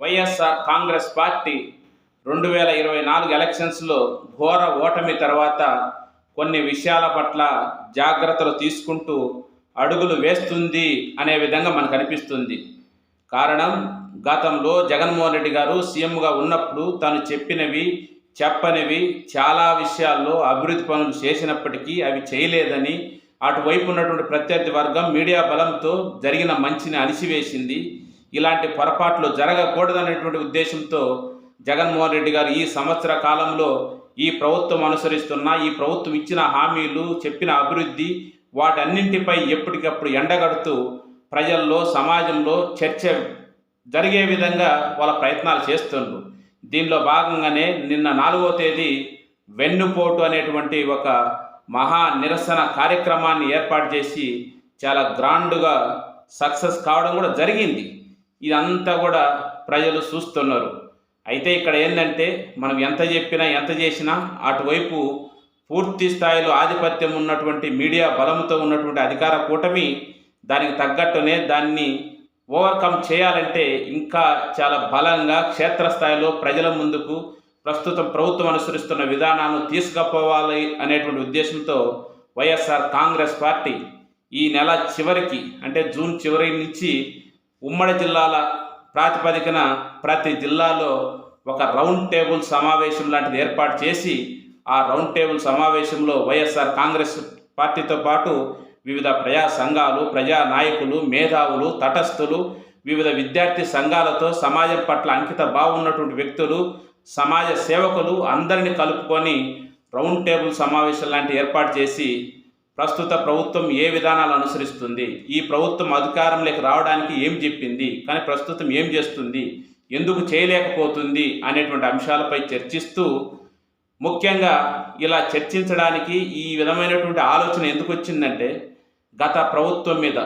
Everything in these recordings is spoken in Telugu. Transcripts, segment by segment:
వైఎస్ఆర్ కాంగ్రెస్ పార్టీ రెండు వేల ఇరవై నాలుగు ఎలక్షన్స్లో ఘోర ఓటమి తర్వాత కొన్ని విషయాల పట్ల జాగ్రత్తలు తీసుకుంటూ అడుగులు వేస్తుంది అనే విధంగా మనకు అనిపిస్తుంది. కారణం గతంలో జగన్మోహన్ రెడ్డి గారు సీఎంగా ఉన్నప్పుడు తను చెప్పినవి చెప్పనివి చాలా విషయాల్లో అభివృద్ధి పనులు చేసినప్పటికీ అవి చేయలేదని అటువైపు ఉన్నటువంటి ప్రత్యర్థి వర్గం మీడియా బలంతో జరిగిన మంచిని అణిసివేసింది ఇలాంటి పొరపాట్లు జరగకూడదనేటువంటి ఉద్దేశంతో జగన్మోహన్ రెడ్డి గారు ఈ సంవత్సర కాలంలో ఈ ప్రభుత్వం అనుసరిస్తున్న ఈ ప్రభుత్వం ఇచ్చిన హామీలు చెప్పిన అభివృద్ధి వాటన్నింటిపై ఎప్పటికప్పుడు ఎండగడుతూ ప్రజల్లో సమాజంలో చర్చ జరిగే విధంగా వాళ్ళ ప్రయత్నాలు చేస్తుండ్రు. దీనిలో భాగంగానే నిన్న నాలుగో తేదీ వెన్నుపోటు అనేటువంటి ఒక మహా నిరసన కార్యక్రమాన్ని ఏర్పాటు చేసి చాలా గ్రాండ్గా సక్సెస్ కావడం కూడా జరిగింది. ఇదంతా కూడా ప్రజలు చూస్తున్నారు. అయితే ఇక్కడ ఏంటంటే మనం ఎంత చెప్పినా ఎంత చేసినా అటువైపు పూర్తి స్థాయిలో ఆధిపత్యం ఉన్నటువంటి మీడియా బలంతో ఉన్నటువంటి అధికార కూటమి దానికి తగ్గట్టునే దాన్ని ఓవర్కమ్ చేయాలంటే ఇంకా చాలా బలంగా క్షేత్రస్థాయిలో ప్రజల ముందుకు ప్రస్తుతం ప్రభుత్వం అనుసరిస్తున్న విధానాన్ని తీసుకుపోవాలి అనేటువంటి ఉద్దేశంతో వైఎస్ఆర్ కాంగ్రెస్ పార్టీ ఈ నెల చివరికి అంటే జూన్ చివరి నుంచి ఉమ్మడి జిల్లాల ప్రాతిపదికన ప్రతి జిల్లాలో ఒక రౌండ్ టేబుల్ సమావేశం లాంటిది ఏర్పాటు చేసి ఆ రౌండ్ టేబుల్ సమావేశంలో వైఎస్ఆర్ కాంగ్రెస్ పార్టీతో పాటు వివిధ ప్రజా సంఘాలు ప్రజా నాయకులు మేధావులు తటస్థులు వివిధ విద్యార్థి సంఘాలతో సమాజం పట్ల అంకిత బాగున్నటువంటి వ్యక్తులు సమాజ సేవకులు అందరిని కలుపుకొని రౌండ్ టేబుల్ సమావేశం లాంటి ఏర్పాటు చేసి ప్రస్తుత ప్రభుత్వం ఏ విధానాలు అనుసరిస్తుంది? ఈ ప్రభుత్వం అధికారంలోకి రావడానికి ఏం చెప్పింది? కానీ ప్రస్తుతం ఏం చేస్తుంది? ఎందుకు చేయలేకపోతుంది? అనేటువంటి అంశాలపై చర్చిస్తూ ముఖ్యంగా ఇలా చర్చించడానికి ఈ విధమైనటువంటి ఆలోచన ఎందుకు వచ్చిందంటే గత ప్రభుత్వం మీద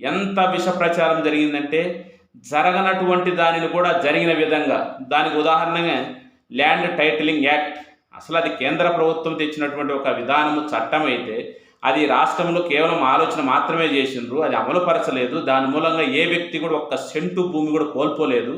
ఎంత విష ప్రచారం జరిగిందంటే జరగనటువంటి దానిని కూడా జరిగిన విధంగా దానికి ఉదాహరణగా ల్యాండ్ టైటిలింగ్ యాక్ట్. అసలు అది కేంద్ర ప్రభుత్వం తెచ్చినటువంటి ఒక విధానము చట్టం అయితే అది రాష్ట్రంలో కేవలం ఆలోచన మాత్రమే చేసిండ్రు అది అమలుపరచలేదు. దాని మూలంగా ఏ వ్యక్తి కూడా ఒక్క సెంటు భూమి కూడా కోల్పోలేదు.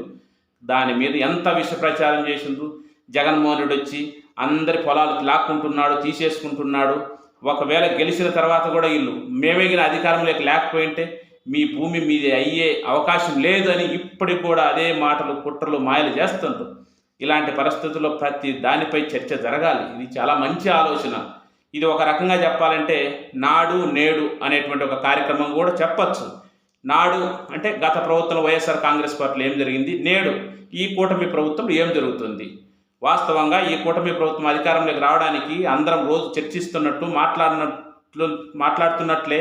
దాని మీద ఎంత విష ప్రచారం చేసిండ్రు? జగన్మోహన్ రెడ్డి వచ్చి అందరి పొలాలు లాక్కుంటున్నాడు తీసేసుకుంటున్నాడు. ఒకవేళ గెలిచిన తర్వాత కూడా వీళ్ళు మేమేగిన అధికారంలోకి లేకపోయింటే మీ భూమి మీది అయ్యే అవకాశం లేదని ఇప్పటికి కూడా అదే మాటలు కుట్రలు మాయలు చేస్తుంటారు ఇలాంటి పరిస్థితుల్లో ప్రతి దానిపై చర్చ జరగాలి. ఇది చాలా మంచి ఆలోచన. ఇది ఒక రకంగా చెప్పాలంటే నాడు నేడు అనేటువంటి ఒక కార్యక్రమం కూడా చెప్పచ్చు. నాడు అంటే గత ప్రభుత్వం వైఎస్ఆర్ కాంగ్రెస్ పార్టీలో ఏం జరిగింది? నేడు ఈ కూటమి ప్రభుత్వంలో ఏం జరుగుతుంది? వాస్తవంగా ఈ కూటమి ప్రభుత్వం అధికారంలోకి రావడానికి అందరం రోజు చర్చిస్తున్నట్టు మాట్లాడినట్లు మాట్లాడుతున్నట్లే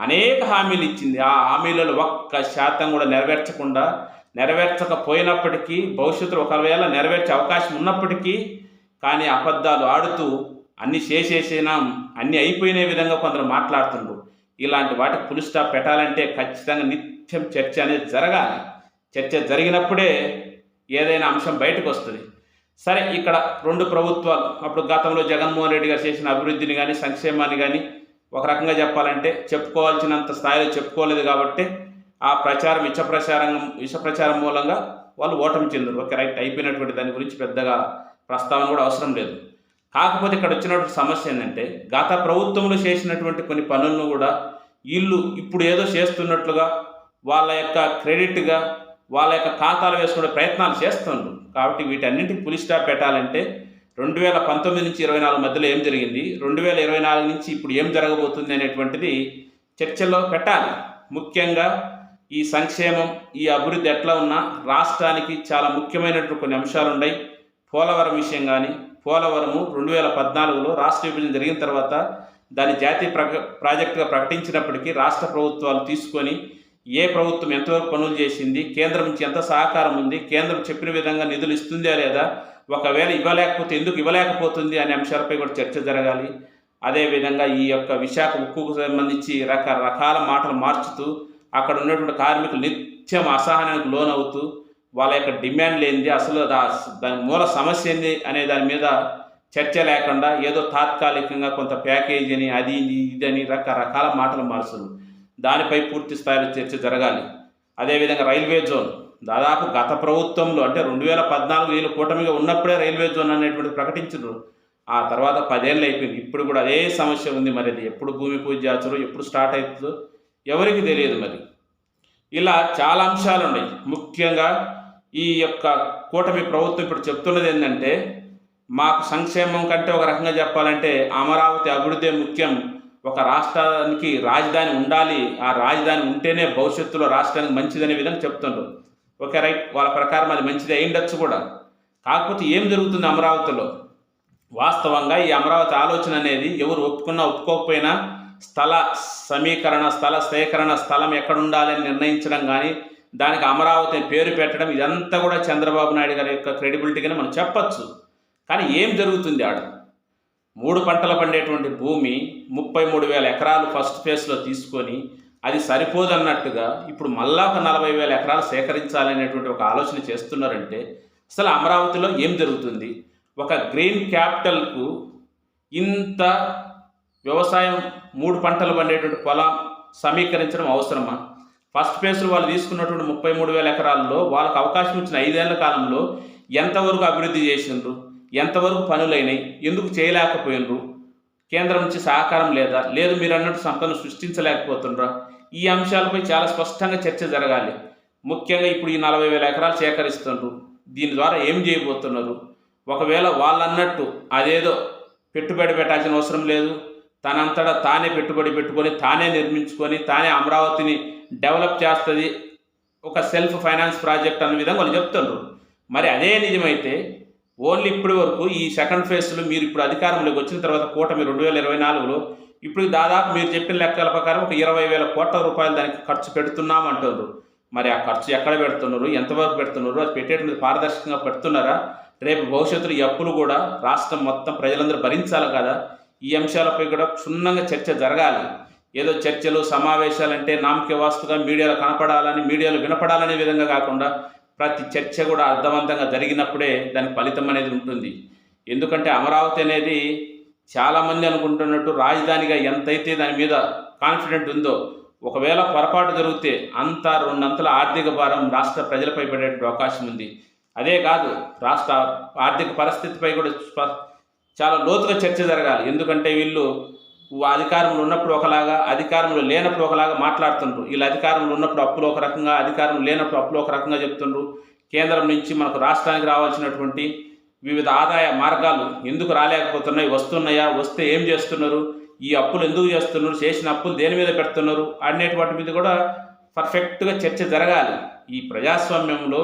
అనేక హామీలు ఇచ్చింది. ఆ హామీలలో ఒక్క శాతం కూడా నెరవేర్చకుండా నెరవేర్చకపోయినప్పటికీ భవిష్యత్తులో ఒకవేళ నెరవేర్చే అవకాశం ఉన్నప్పటికీ కానీ అబద్ధాలు ఆడుతూ అన్ని చేసేసినాం అన్ని అయిపోయిన విధంగా కొందరు మాట్లాడుతుండ్రు. ఇలాంటి వాటికి ఫుల్ స్టాప్ పెట్టాలంటే ఖచ్చితంగా నిత్యం చర్చ అనేది జరగాలి. చర్చ జరిగినప్పుడే ఏదైనా అంశం బయటకు వస్తుంది. సరే ఇక్కడ రెండు ప్రభుత్వాలు అప్పుడు గతంలో జగన్మోహన్ రెడ్డి గారు చేసిన అభివృద్ధిని కానీ సంక్షేమాన్ని కానీ ఒక రకంగా చెప్పాలంటే చెప్పుకోవాల్సినంత స్థాయిలో చెప్పుకోలేదు కాబట్టి ఆ ప్రచారం విష ప్రచారం విష ప్రచారం మూలంగా వాళ్ళు ఓటమి చెందరు. ఓకే రైట్ అయిపోయినటువంటి దాని గురించి పెద్దగా ప్రస్తావన కూడా అవసరం లేదు. కాకపోతే ఇక్కడ వచ్చినటువంటి సమస్య ఏంటంటే గత ప్రభుత్వంలో చేసినటువంటి కొన్ని పనులను కూడా వీళ్ళు ఇప్పుడు ఏదో చేస్తున్నట్లుగా వాళ్ళ యొక్క క్రెడిట్గా వాళ్ళ యొక్క ఖాతాలు వేసుకునే ప్రయత్నాలు చేస్తున్నారు కాబట్టి వీటన్నింటికి పులి స్టాప్ పెట్టాలంటే రెండు వేల పంతొమ్మిది నుంచి ఇరవై నాలుగు మధ్యలో ఏం జరిగింది? రెండు వేల ఇరవై నాలుగు నుంచి ఇప్పుడు ఏం జరగబోతుంది అనేటువంటిది చర్చల్లో పెట్టాలి. ముఖ్యంగా ఈ సంక్షేమం ఈ అభివృద్ధి ఎట్లా ఉన్నా రాష్ట్రానికి చాలా ముఖ్యమైనటువంటి కొన్ని అంశాలు ఉన్నాయి. పోలవరం విషయం కానీ పోలవరము రెండు వేల పద్నాలుగులో రాష్ట్ర విభజన జరిగిన తర్వాత దాన్ని జాతీయ ప్రక ప్రాజెక్టుగా ప్రకటించినప్పటికీ రాష్ట్ర ప్రభుత్వాలు తీసుకొని ఏ ప్రభుత్వం ఎంతవరకు పనులు చేసింది కేంద్రం నుంచి ఎంత సహకారం ఉంది కేంద్రం చెప్పిన విధంగా నిధులు ఇస్తుందా లేదా ఒకవేళ ఇవ్వలేకపోతే ఎందుకు ఇవ్వలేకపోతుంది అనే అంశాలపై కూడా చర్చ జరగాలి. అదేవిధంగా ఈ యొక్క విశాఖ ఉక్కుకు సంబంధించి రకరకాల మాటలు మార్చుతూ అక్కడ ఉన్నటువంటి కార్మికులు నిత్యం అసహనానికి లోనవుతూ వాళ్ళ యొక్క డిమాండ్ ఏంది అసలు దాని మూల సమస్య ఏంది అనే దాని మీద చర్చ లేకుండా ఏదో తాత్కాలికంగా కొంత ప్యాకేజీని అది ఇదని రకరకాల మాటలు మార్చరు దానిపై పూర్తి స్థాయిలో చర్చ జరగాలి. అదేవిధంగా రైల్వే జోన్. దాదాపు గత ప్రభుత్వంలో అంటే రెండు వేల పద్నాలుగు వీళ్ళు కూటమిగా ఉన్నప్పుడే రైల్వే జోన్ అనేటువంటి ప్రకటించారు. ఆ తర్వాత పదేళ్ళు అయిపోయింది. ఇప్పుడు కూడా అదే సమస్య ఉంది మరి అది. ఎప్పుడు భూమి పూజ చేస్తారో ఎప్పుడు స్టార్ట్ అవుతుందో ఎవరికి తెలియదు మరి. ఇలా చాలా అంశాలు ఉన్నాయి ముఖ్యంగా ఈ యొక్క కూటమి ప్రభుత్వం ఇప్పుడు చెప్తున్నది ఏంటంటే మాకు సంక్షేమం కంటే ఒక రకంగా చెప్పాలంటే అమరావతి అభివృద్ధి ముఖ్యం. ఒక రాష్ట్రానికి రాజధాని ఉండాలి. ఆ రాజధాని ఉంటేనే భవిష్యత్తులో రాష్ట్రానికి మంచిదనే విధంగా చెప్తుండ్రు. Okay right. వాళ్ళ ప్రకారం అది మంచిది అయిండొచ్చు కూడా. కాకపోతే ఏం జరుగుతుంది అమరావతిలో? వాస్తవంగా ఈ అమరావతి ఆలోచన అనేది ఎవరు ఒప్పుకున్నా ఒప్పుకోకపోయినా స్థల సమీకరణ స్థల సేకరణ స్థలం ఎక్కడ ఉండాలని నిర్ణయించడం కానీ దానికి అమరావతి పేరు పెట్టడం ఇదంతా కూడా చంద్రబాబు నాయుడు గారి యొక్క క్రెడిబిలిటీగానే మనం చెప్పచ్చు. కానీ ఏం జరుగుతుంది ఆడ? మూడు పంటలు పండేటువంటి భూమి ముప్పై మూడు వేల ఎకరాలు ఫస్ట్ ఫేజ్లో తీసుకొని అది సరిపోదన్నట్టుగా ఇప్పుడు మళ్ళా ఒక నలభై వేల ఎకరాలు సేకరించాలనేటువంటి ఒక ఆలోచన చేస్తున్నారంటే అసలు అమరావతిలో ఏం జరుగుతుంది? ఒక గ్రీన్ క్యాపిటల్కు ఇంత వ్యవసాయం మూడు పంటలు పండేటువంటి పొలం సమీకరించడం అవసరమా? ఫస్ట్ ఫేజ్లో వాళ్ళు తీసుకున్నటువంటి ముప్పై మూడు వేల ఎకరాల్లో వాళ్ళకి అవకాశం ఇచ్చిన ఐదేళ్ళ కాలంలో ఎంతవరకు అభివృద్ధి చేసిండ్రు? ఎంతవరకు పనులైనాయి? ఎందుకు చేయలేకపోయినరు కేంద్రం నుంచి సహకారం లేదా? లేదు మీరు అన్నట్టు సంపదను సృష్టించలేకపోతుండ్రా? ఈ అంశాలపై చాలా స్పష్టంగా చర్చ జరగాలి. ముఖ్యంగా ఇప్పుడు ఈ నలభై వేల ఎకరాలు సేకరిస్తుండ్రు. దీని ద్వారా ఏం చేయబోతున్నారు? ఒకవేళ వాళ్ళన్నట్టు అదేదో పెట్టుబడి పెట్టాల్సిన అవసరం లేదు. తనంతటా తానే పెట్టుబడి పెట్టుకొని తానే నిర్మించుకొని తానే అమరావతిని డెవలప్ చేస్తుంది ఒక సెల్ఫ్ ఫైనాన్స్ ప్రాజెక్ట్ అన్న విధంగా వాళ్ళు చెప్తుండ్రు. మరి అదే నిజమైతే ఓన్లీ ఇప్పటి వరకు ఈ సెకండ్ ఫేజ్లో మీరు ఇప్పుడు అధికారంలోకి వచ్చిన తర్వాత కూటమి రెండు వేల ఇరవై నాలుగులో ఇప్పుడు దాదాపు మీరు చెప్పిన లెక్కల ప్రకారం ఒక ఇరవై వేల కోట్ల రూపాయలు దానికి ఖర్చు పెడుతున్నాం అంటున్నారు మరి ఆ ఖర్చు ఎక్కడ పెడుతున్నారు ఎంతవరకు పెడుతున్నారు అది పెట్టేటువంటి పారదర్శకంగా పెడుతున్నారా? రేపు భవిష్యత్తులో ఈ అప్పులు కూడా రాష్ట్రం మొత్తం ప్రజలందరూ భరించాలి కదా? ఈ అంశాలపై కూడా క్షుణ్ణంగా చర్చ జరగాలి. ఏదో చర్చలు సమావేశాలంటే నామకే వాస్తుగా మీడియాలో కనపడాలని మీడియాలో వినపడాలనే విధంగా కాకుండా ప్రతి చర్చ కూడా అర్థవంతంగా జరిగినప్పుడే దాని ఫలితం అనేది ఉంటుంది. ఎందుకంటే అమరావతి అనేది చాలామంది అనుకుంటున్నట్టు రాజధానిగా ఎంతైతే దాని మీద కాన్ఫిడెంట్ ఉందో ఒకవేళ పొరపాటు జరిగితే అంత రెండంతల ఆర్థిక భారం రాష్ట్ర ప్రజలపై పడేటువంటి అవకాశం ఉంది. అదే కాదు రాష్ట్ర ఆర్థిక పరిస్థితిపై కూడా స్ప- చాలా లోతుగా చర్చ జరగాలి. ఎందుకంటే వీళ్ళు అధికారంలో ఉన్నప్పుడు ఒకలాగా అధికారంలో లేనప్పుడు ఒకలాగా మాట్లాడుతుండ్రు. వీళ్ళు అధికారంలో ఉన్నప్పుడు అప్పులు ఒక రకంగా అధికారం లేనప్పుడు అప్పులు ఒక రకంగా చెప్తుండ్రు. కేంద్రం నుంచి మనకు రాష్ట్రానికి రావాల్సినటువంటి వివిధ ఆదాయ మార్గాలు ఎందుకు రాలేకపోతున్నాయి వస్తున్నాయా వస్తే ఏం చేస్తున్నారు ఈ అప్పులు ఎందుకు చేస్తున్నారు చేసిన అప్పులు దేని మీద పెడుతున్నారు అనేటి వాటి మీద కూడా పర్ఫెక్ట్గా చర్చ జరగాలి. ఈ ప్రజాస్వామ్యంలో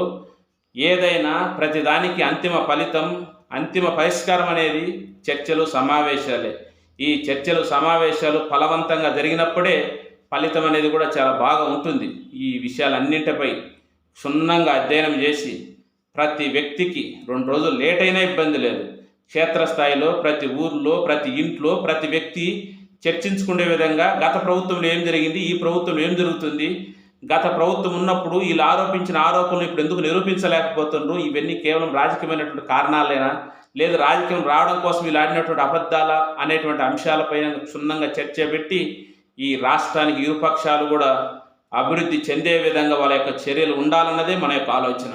ఏదైనా ప్రతిదానికి అంతిమ ఫలితం అంతిమ పరిష్కారం అనేది చర్చలు సమావేశాలే. ఈ చర్చలు సమావేశాలు ఫలవంతంగా జరిగినప్పుడే ఫలితం అనేది కూడా చాలా బాగా ఉంటుంది. ఈ విషయాలన్నింటిపై క్షుణ్ణంగా అధ్యయనం చేసి ప్రతి వ్యక్తికి రెండు రోజులు లేట్ అయినా ఇబ్బంది లేదు. క్షేత్రస్థాయిలో ప్రతి ఊర్లో ప్రతి ఇంట్లో ప్రతి వ్యక్తి చర్చించుకునే విధంగా గత ప్రభుత్వంలో ఏం జరిగింది ఈ ప్రభుత్వంలో ఏం జరుగుతుంది గత ప్రభుత్వం ఉన్నప్పుడు వీళ్ళు ఆరోపించిన ఆరోపణలు ఇప్పుడు ఎందుకు నిరూపించలేకపోతుండ్రు? ఇవన్నీ కేవలం రాజకీయమైనటువంటి కారణాలేనా? లేదు రాజకీయం రావడం కోసం వీళ్ళు ఆడినటువంటి అబద్ధాల అనేటువంటి అంశాలపైన క్షుణ్ణంగా చర్చ పెట్టి ఈ రాష్ట్రానికి ఇరుపక్షాలు కూడా అభివృద్ధి చెందే విధంగా వాళ్ళ యొక్క చర్యలు ఉండాలన్నదే మన యొక్క ఆలోచన.